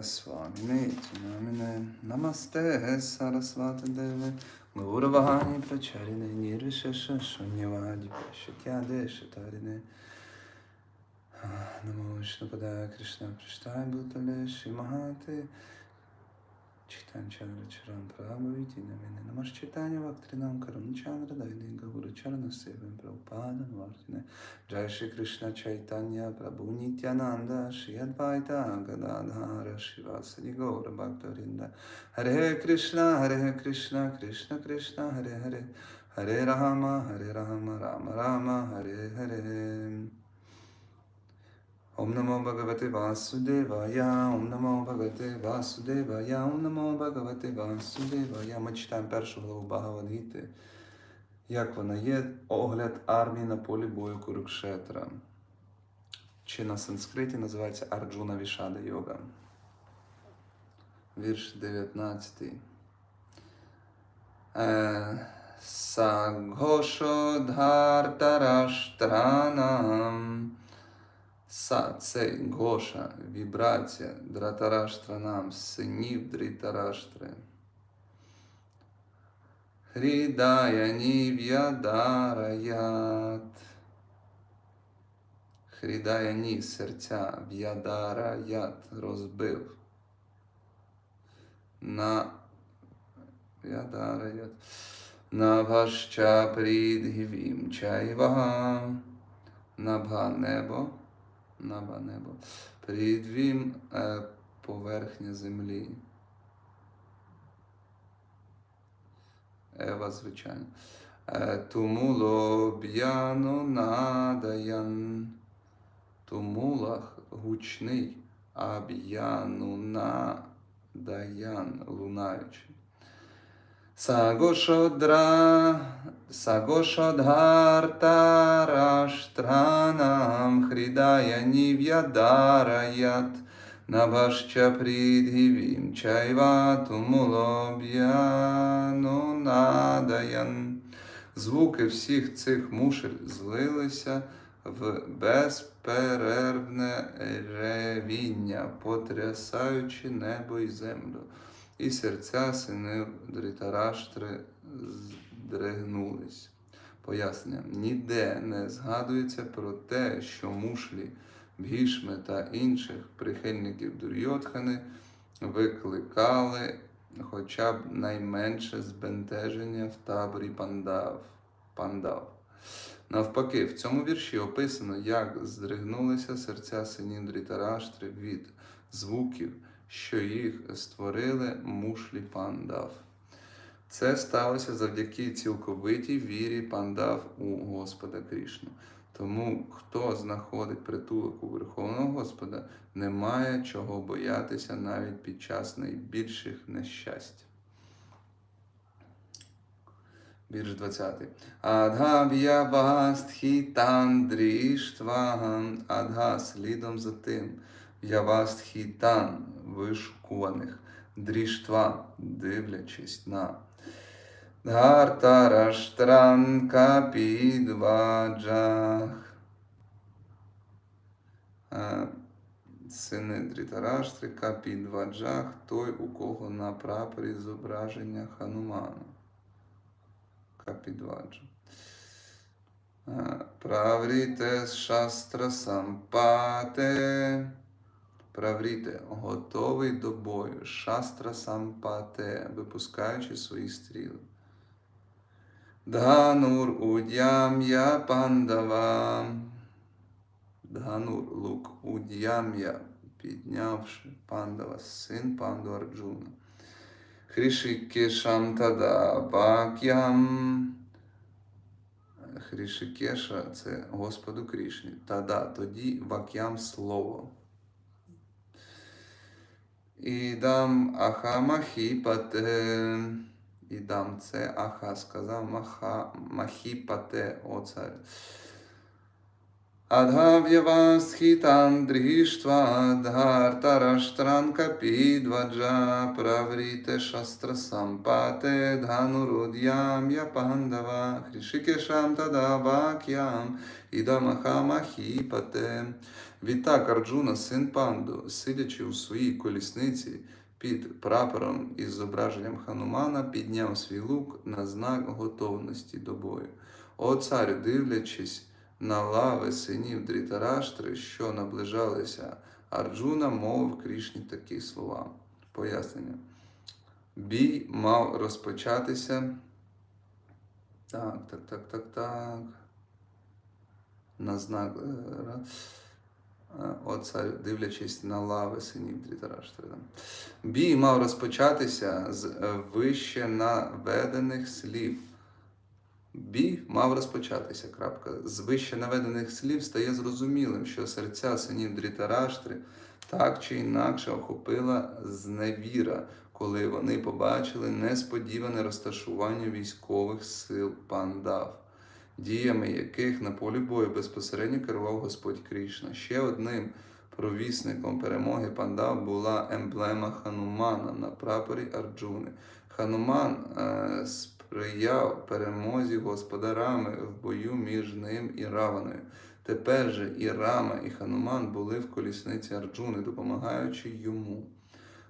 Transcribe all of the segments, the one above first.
Swamine Namine Namaste Saraswati Deve Gauravahani Pracharine Nirvishesha Shunyavadi Shakyade Shatarine Namo Vishnupada Krishna Prishtai Bhutale Shimahate читанчандра чаранпрабху витинамина намаш читания вактринам карамчандра дайнинга гуру чарана севен прабхупада вартине Джай Шри Кришна Чайтанья Прабху Нитянанда Шри Адвайта Гададхара Шивасади Гора Бхактаринда Харе Кришна Харе Кришна Кришна Кришна Харе Харе Hare Rama, Hare Rama, Rama Rama, Hare Hare. Om Namo Bhagavate Vasudevaya, Om Namo Bhagavate Vasudevaya, Om Namo Bhagavate Vasudevaya. Ми читаємо першу главу Бхагавадгіти. Як вона є? Огляд армії на полі бою Курукшетра. Чи на санскриті називається Арджуна Вішада Йога. Вірш 19. Е, Сагошо Дхартараштранам. Са це Гоша, вібрація, дратараштранам, синів Дрітараштри. Хрідаяні в'ядараят. Хрідаяні серця в'ядараят розбив. На в'ядараят. Наваща прідгівім чайвага. Набга небо. Наба небо. Придвім е, поверхня землі. Ева, звичайно. Е, Тумуло б'яно надаян. Тумулах гучний, а б'яну надаян лунаючий. Сагошодра, Сагошодгартараштранам Хридая нів'ядараят Набаща придгівім чайва тумулоб'яну надаян. Звуки всіх цих мушель злилися в безперервне ревіння, потрясаючи небо і землю і серця синів Дритараштри здригнулись. Пояснення. Ніде не згадується про те, що мушлі, бгішми та інших прихильників Дурйотхани викликали хоча б найменше збентеження в таборі пандав. пандав. Навпаки, в цьому вірші описано, як здригнулися серця синів Дрітараштри від звуків що їх створили мушлі пандав. Це сталося завдяки цілковитій вірі пандав у Господа Крішну. Тому, хто знаходить притулок у Верховного Господа, не має чого боятися навіть під час найбільших нещасть. Вірш 20. Адгав'я Адга в'явастхітандріштвагам, адга слідом за тим. Явастхітан вишукуваних, дріштва, дивлячись на Дхартараштранка підваджах. Е, Сини Дрітараштри Капідваджах, той, у кого на прапорі зображення Хануману. Капідваджа. Е, Правріте шастра сампате. Правріте, готовий до бою, шастра сампате, випускаючи свої стріли. Дганур удям'я пандава. Дганур лук удям'я, піднявши пандава, син панду Арджуна. Хрішикешам тада вакям. Хрішикеша це Господу Крішні. Тада тоді вакям слово. Ідам ахамахіпате. Ідам це аха сказав маха, махіпате, о цар. Адгав'явасхітан дріштва дгартараштранка підваджа правріте шастра сампате дгануруд'ям я пандава хрішикешам тада вак'ям ідам ахамахіпате. Відтак Арджуна, син Панду, сидячи у своїй колісниці під прапором із зображенням Ханумана, підняв свій лук на знак готовності до бою. О царю, дивлячись на лави синів Дрітараштри, що наближалися, Арджуна мовив Крішні такі слова. Пояснення. Бій мав розпочатися. Так, так, так, так, так. На знак. Е, ра- О, царю, дивлячись на лави синів Дрітараштрида. Бій мав розпочатися з е, вище наведених слів. Бій мав розпочатися. крапка. З вище наведених слів стає зрозумілим, що серця синів Дрітараштри так чи інакше охопила зневіра, коли вони побачили несподіване розташування військових сил пандав, діями яких на полі бою безпосередньо керував Господь Крішна. Ще одним провісником перемоги пандав була емблема Ханумана на прапорі Арджуни. Хануман е, сприяв перемозі господарами в бою між ним і Раваною. Тепер же і Рама, і Хануман були в колісниці Арджуни, допомагаючи йому.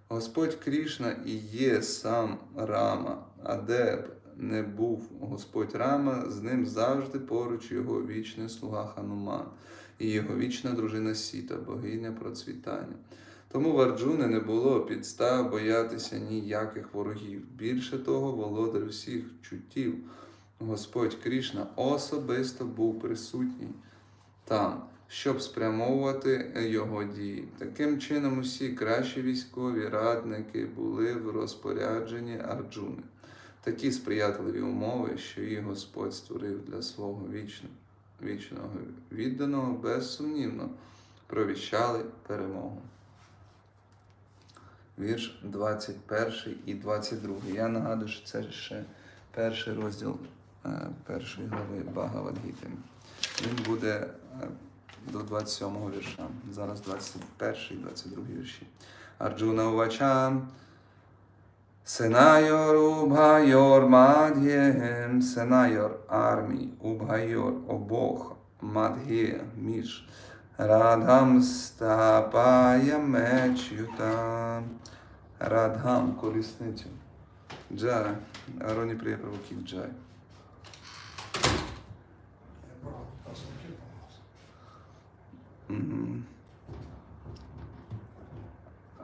Господь Крішна і є сам Рама, а де б не був Господь Рама, з ним завжди поруч його вічний слуга Хануман і його вічна дружина Сіта, богиня процвітання. Тому в Арджуни не було підстав боятися ніяких ворогів. Більше того, володар всіх чуттів, Господь Крішна особисто був присутній там, щоб спрямовувати його дії. Таким чином, усі кращі військові радники були в розпорядженні Арджуни. Такі сприятливі умови, що її Господь створив для свого вічного, вічного відданого, безсумнівно провіщали перемогу. Вірш 21 і 22. Я нагадую, що це ще перший розділ е, першої глави Багавадгіти. Він буде е, до 27 вірша. Зараз 21 і 22 вірші. Арджуна Увача. Сенайор Убгайор Мад'єм, Сенайор армій, Убгайор обох, Мад'є між Радгам стапає мечюта. Радгам колісницю. Джара. Ароні приє правоків Джай.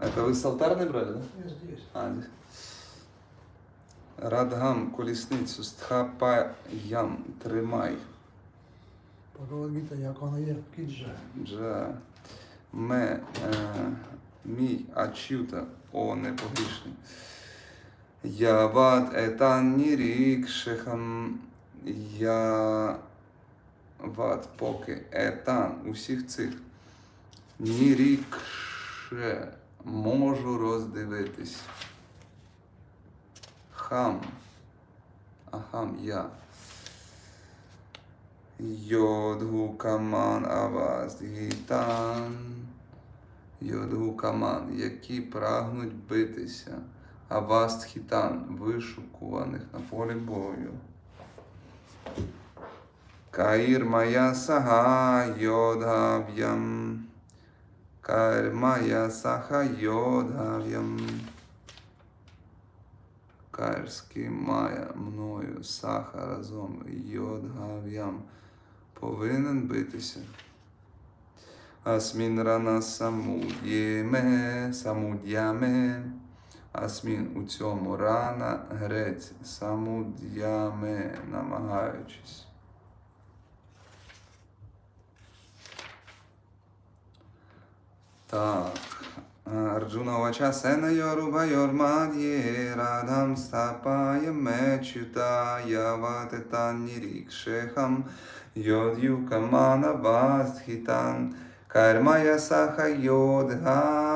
Это вы с алтарной брали, да? Я здесь. А, здесь. Радгам, колісницю, стхапаям, тримай. Погодите, як воно є, кіджа. Джа. Ме, е, мій ачюта, о непогрішний. Яват етан нірік шехам. Я ват поки етан усіх цих нірікше можу роздивитись. Хам. Ахам я. Йодгу каман аваз гітан. Йодгу каман, які прагнуть битися. Аваст хітан, вишукуваних на полі бою. Каїр моя сага йодгав'ям. Каїр моя саха йодгав'ям. Каїрський мая мною саха разом йодгав'ям повинен битися. Асмін рана самуд'єме, самуд'яме. Асмін у цьому рана грець, самуд'яме, намагаючись. Так. Арджуна Вача Сена Йоруба Йормад'є Радам Стапає Мечюта Явате Танні Рікшехам Йод'ю Камана Вастхітан Кармая Саха Йодгав'ям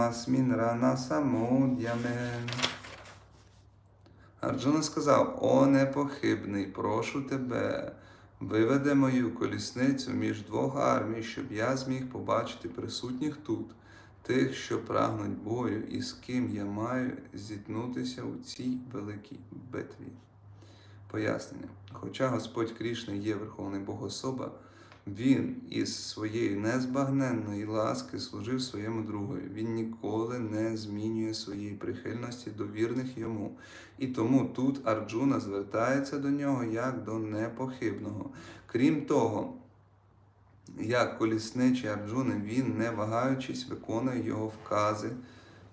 Асмін Рана Самуд'ямен Арджуна сказав, о непохибний, прошу тебе, виведи мою колісницю між двох армій, щоб я зміг побачити присутніх тут, тих, що прагнуть бою, і з ким я маю зіткнутися у цій великій битві. Пояснення. Хоча Господь Крішна є Верховний Бог особа, Він із своєї незбагненної ласки служив своєму другові. Він ніколи не змінює своєї прихильності до вірних йому. І тому тут Арджуна звертається до нього як до непохибного. Крім того, як колісничий Арджуни, він, не вагаючись, виконує його вкази,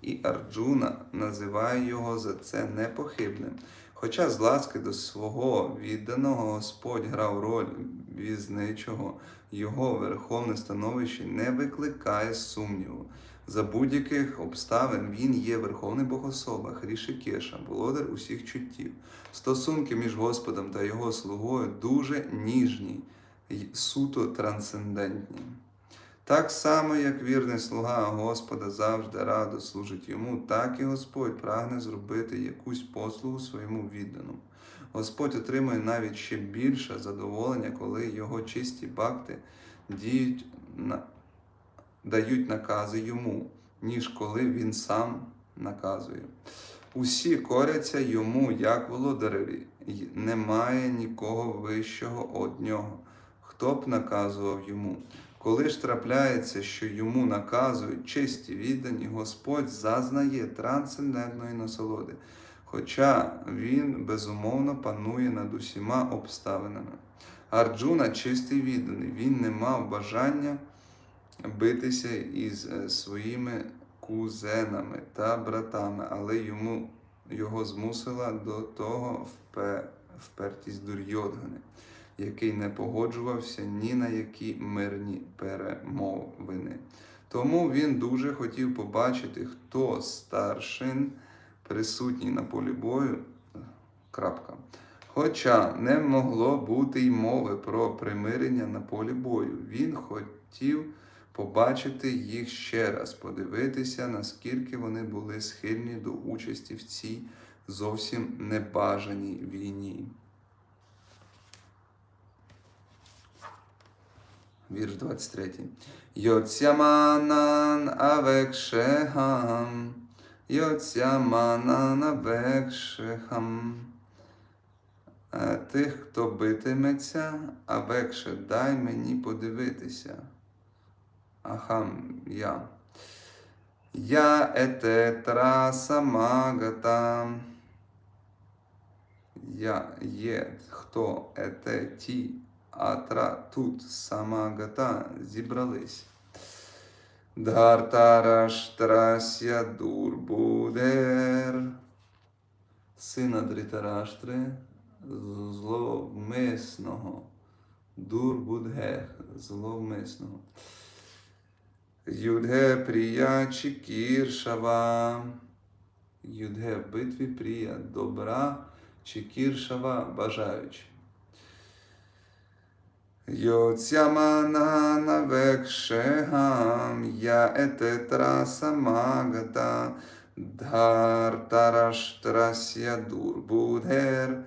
і Арджуна називає його за це непохибним. Хоча з ласки до свого відданого Господь грав роль візничого, його верховне становище не викликає сумніву. За будь-яких обставин він є верховний богособа, Хрішикеша, володар усіх чуттів. Стосунки між Господом та його слугою дуже ніжні суто трансцендентні. Так само, як вірний слуга Господа завжди радо служить йому, так і Господь прагне зробити якусь послугу своєму відданому. Господь отримує навіть ще більше задоволення, коли його чисті бакти діють на... дають накази йому, ніж коли він сам наказує. Усі коряться йому, як володареві, й немає нікого вищого од нього, хто б наказував йому. Коли ж трапляється, що йому наказують чисті віддані, Господь зазнає трансцендентної насолоди, хоча він безумовно панує над усіма обставинами. Арджуна чистий відданий, він не мав бажання битися із е, своїми кузенами та братами, але йому його змусила до того впертість Дурйодгани який не погоджувався ні на які мирні перемовини. Тому він дуже хотів побачити, хто старшин присутній на полі бою. Крапка. Хоча не могло бути й мови про примирення на полі бою, він хотів побачити їх ще раз, подивитися, наскільки вони були схильні до участі в цій зовсім небажаній війні. Вірш 23. Йоцяманан авекшехам, Йоцяманан авекшехам. Е, Тих, хто битиметься, авекше, дай мені подивитися. Ахам, я. Я ететра самагата. Я є хто ете ті, атра тут самагата зібрались. Дартараштрася дурбудер. Сина Дритараштри зловмисного. Дурбудгех зловмисного. Юдге прія Чікіршава. Юдге в битві прія добра Чікіршава бажаючи. Йоцямана векшегам я ететра самагата дхартараштрасya дурбудгер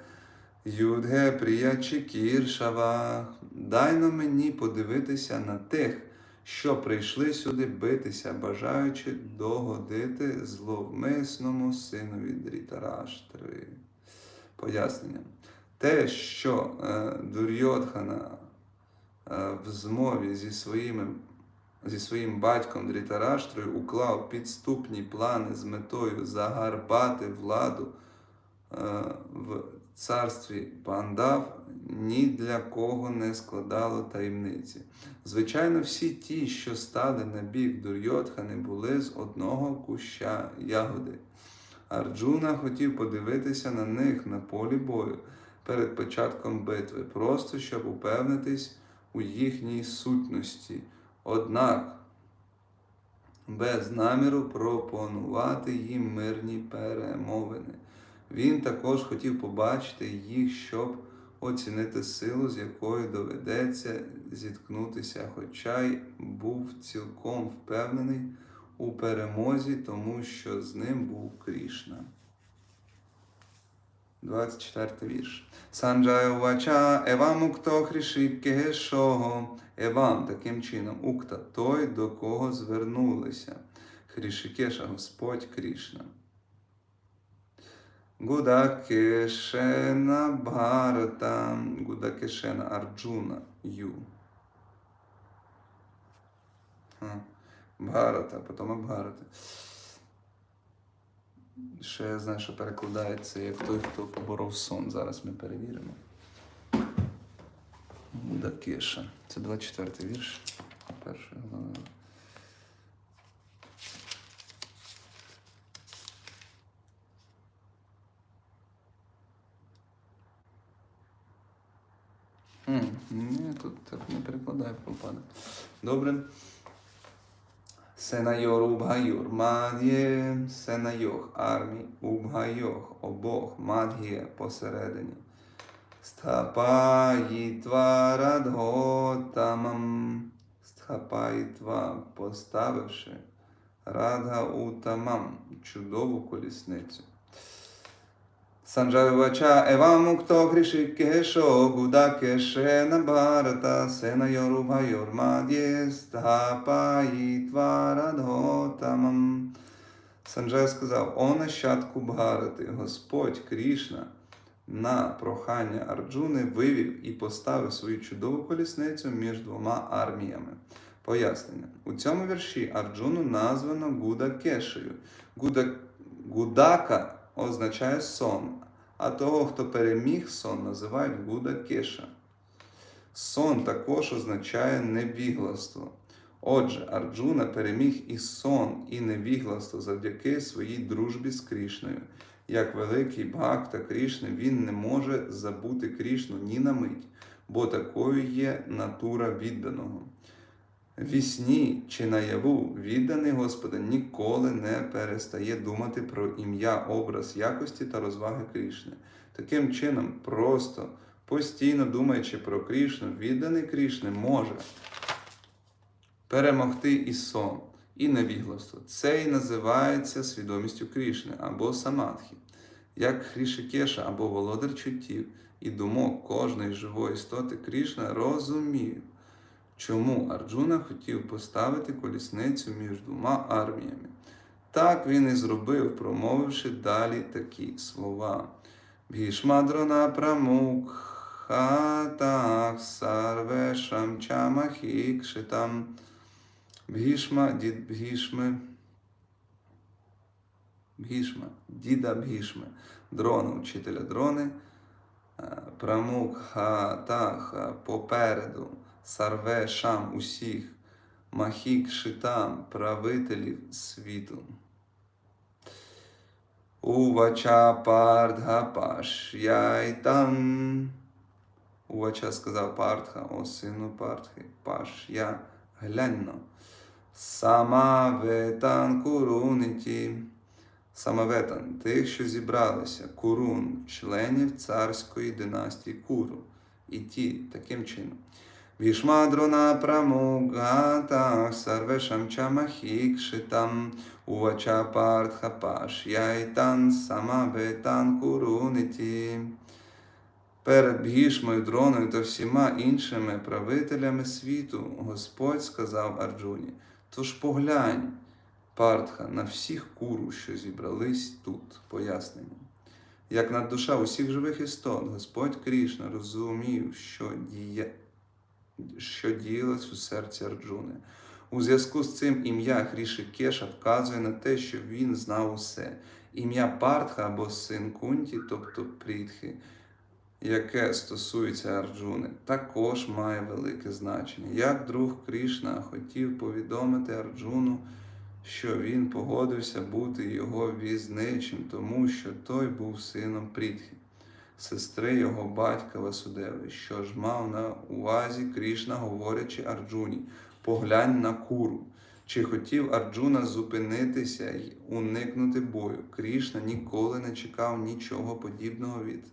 юдге прія Чікіршава. Дай на мені подивитися на тих, що прийшли сюди битися, бажаючи догодити зловмисному синові Дрітараштри. Пояснення. Те, що е, Дурйодхана в змові зі, своїми, зі своїм батьком Дрітараштрою уклав підступні плани з метою загарбати владу е, в царстві Пандав, ні для кого не складало таємниці. Звичайно, всі ті, що стали на бік Дурйодхани, були з одного куща ягоди. Арджуна хотів подивитися на них на полі бою перед початком битви, просто щоб упевнитись у їхній сутності. Однак, без наміру пропонувати їм мирні перемовини. Він також хотів побачити їх, щоб оцінити силу, з якою доведеться зіткнутися, хоча й був цілком впевнений у перемозі, тому що з ним був Крішна. 24 вірш. Санджая Увача Евам Укто Хрішикешого. Евам таким чином, Укта той, до кого звернулися. Хрішикеша, Господь Крішна. Гудакешена Бхарата, Гудакешена Арджуна Ю. Ха. Бхарата, потім Абхарата. Ще я знаю, що перекладається як той, хто поборов сон. Зараз ми перевіримо. Мудакеша. Це 24-й вірш. Першої глави. Ні, тут так не перекладає пропаде. Добре. Сенайор убгайор. Мад'є, сенайох. Армій убгайох. Обох. Мад'є посередині. Стхапаїтва радготамам, стхапаїтва, поставивши радга утамам, чудову колісницю. Санджавача Евамукто Гришикешо Гудакеше Набарата Сенайору Байор Мад'є Стхапаїтва радготамам. Санджай сказав, о нащадку Бхарати, Господь Крішна на прохання Арджуни вивів і поставив свою чудову колісницю між двома арміями. Пояснення. У цьому вірші Арджуну названо Гуда Кешею. Гуда, Гудака означає сон, а того, хто переміг сон, називають Гуда Кеша. Сон також означає невігластво. Отже, Арджуна переміг і сон, і невігластво завдяки своїй дружбі з Крішною. Як великий Бхакта Крішни, він не може забути Крішну ні на мить, бо такою є натура відданого. Вісні чи наяву відданий Господа ніколи не перестає думати про ім'я, образ якості та розваги Крішни. Таким чином, просто постійно думаючи про Крішну, відданий Крішни може перемогти і сон, і невігластво. Це і називається свідомістю Крішни або самадхі, як Хрішикеша або володар чуттів і думок кожної живої істоти Крішна розумів, чому Арджуна хотів поставити колісницю між двома арміями. Так він і зробив, промовивши далі такі слова. Бхішмадрона прамукхатах сарвешам чамахікшитам. Бхішма, дід Бхішми, Бхішма, діда Бхішми, дрона, учителя дрони, Прамукхатаха попереду, Сарве Шам усіх, Махік Шитам, правителів світу. Увача Пардха Паш'яйтам. Увача сказав Партха, о сину Партхи, Паш'я, гляньно. Самаветан Куруниті. Самаветан, тих, що зібралися, Курун, членів царської династії Куру. І ті таким чином. Вішмадрона прамугата сарвешам чамахікшитам увача партха паш'яйтан самаветан куруниті. Перед Бгішмою, дроною та всіма іншими правителями світу Господь сказав Арджуні: Тож поглянь, Партха, на всіх куру, що зібрались тут, пояснення. Як над душа усіх живих істот, Господь Крішна розумів, що, діє... що діялось у серці Арджуни. У зв'язку з цим ім'я Хрішикеша вказує на те, що він знав усе. Ім'я Партха або син Кунті, тобто Прітхи, яке стосується Арджуни, також має велике значення. Як друг Крішна хотів повідомити Арджуну, що він погодився бути його візничим, тому що той був сином Прітхи, сестри його батька Васудеви, що ж мав на увазі Крішна, говорячи Арджуні, поглянь на куру. Чи хотів Арджуна зупинитися й уникнути бою? Крішна ніколи не чекав нічого подібного від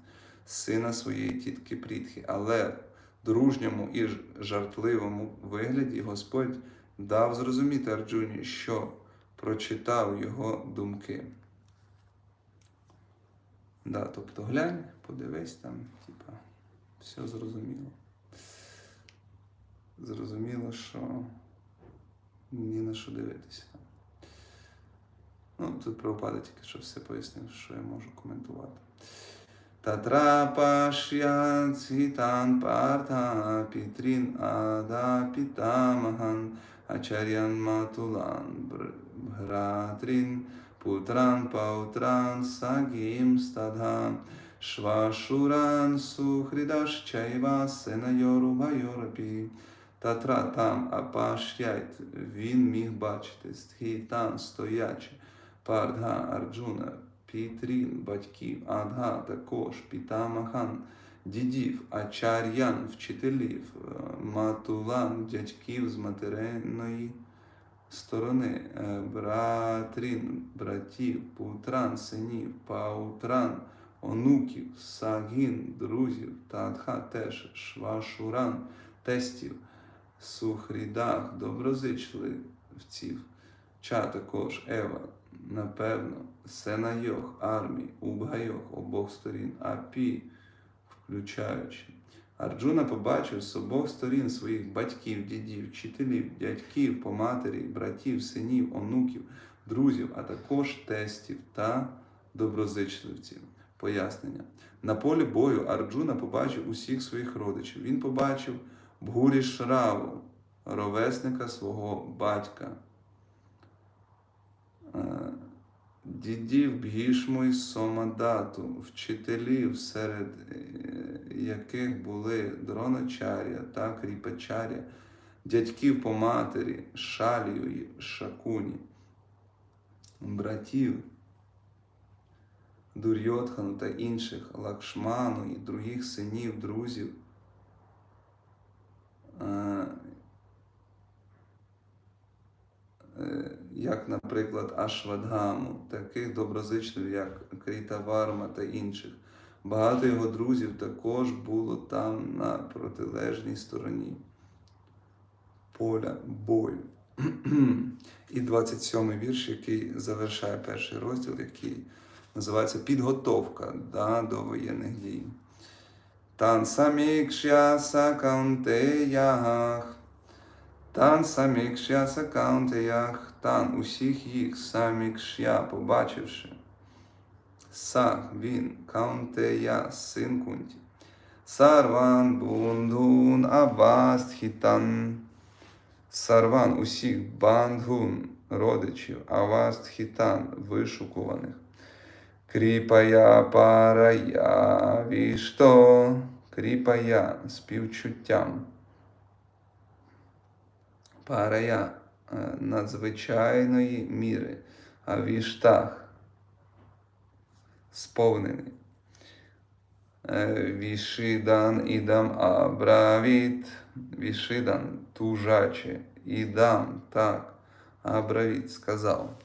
сина своєї тітки Прітхи, але в дружньому і жартливому вигляді Господь дав зрозуміти Арджуні, що прочитав його думки. Да, тобто глянь, подивись там, типа, все зрозуміло. Зрозуміло, що ні на що дивитися. Ну, тут Прабхупада тільки що все пояснив, що я можу коментувати. Татра пашят сітан парта пітрін ада питамаган Ачар'ян Матулан Бр- Путран Паутран Сагім Стадга Швашуран Сухридашчайва Сенайору Байорапі Татра там апаш'ять, він міг бачити, стхітан стоячи, пардга Арджуна, Пітрін, батьків, Адга також, Пітамахан, дідів, Ачар'ян, вчителів, Матулан, дядьків з материної сторони, е, Братрін, братів, Путран, синів, Паутран, онуків, Сагін, друзів, Тадха теж, Швашуран, тестів, Сухрідах, доброзичливців, Ча також Ева, напевно, Сенайох, армій, Убгайох обох сторін, Апі, включаючи. Арджуна побачив з обох сторін своїх батьків, дідів, вчителів, дядьків, по матері, братів, синів, онуків, друзів, а також тестів та доброзичливців. Пояснення. На полі бою Арджуна побачив усіх своїх родичів. Він побачив Бгурі Шраву, ровесника свого батька, е, дідів Бгішму і Сомадату, вчителів, серед е, яких були Дроначаря та Кріпачаря, дядьків по матері, Шалію Шакуні, братів Дурйотхану та інших, Лакшману і других синів, друзів. Е, е, як, наприклад, Ашвадгаму, таких доброзичливих, як Крітаварма та інших. Багато його друзів також було там на протилежній стороні поля бою. І 27-й вірш, який завершає перший розділ, який називається Підготовка да, до воєнних дій. Тан самікшя сакаунтеях, тан самікшя сакаунтеях, тан усіх їх самікшя, побачивши. Сах він, каунтея, син кунті. Сарван бундун авастхітан. Сарван усіх бандгун, родичів, авастхітан, вишукуваних. Кріпая парая вішто, кріпая співчуттям. Парая е, надзвичайної міри, а віштах сповнений. Е, Вішидан ідам абравіт, Вішидан тужаче, ідам так, абравіт сказав.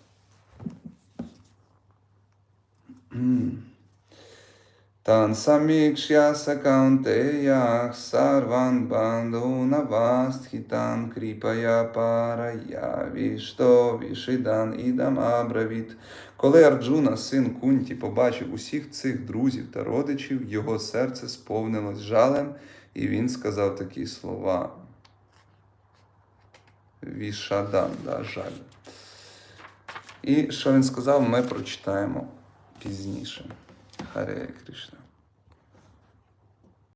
Тан самікшя сакаунтеях сарван банду навастхітан кріпая парая вішто вішидан ідам абравіт. Коли Арджуна, син Кунті, побачив усіх цих друзів та родичів, його серце сповнилось жалем, і він сказав такі слова. Вішадан, да, жаль. І що він сказав, ми прочитаємо пізніше. Харе Кришна.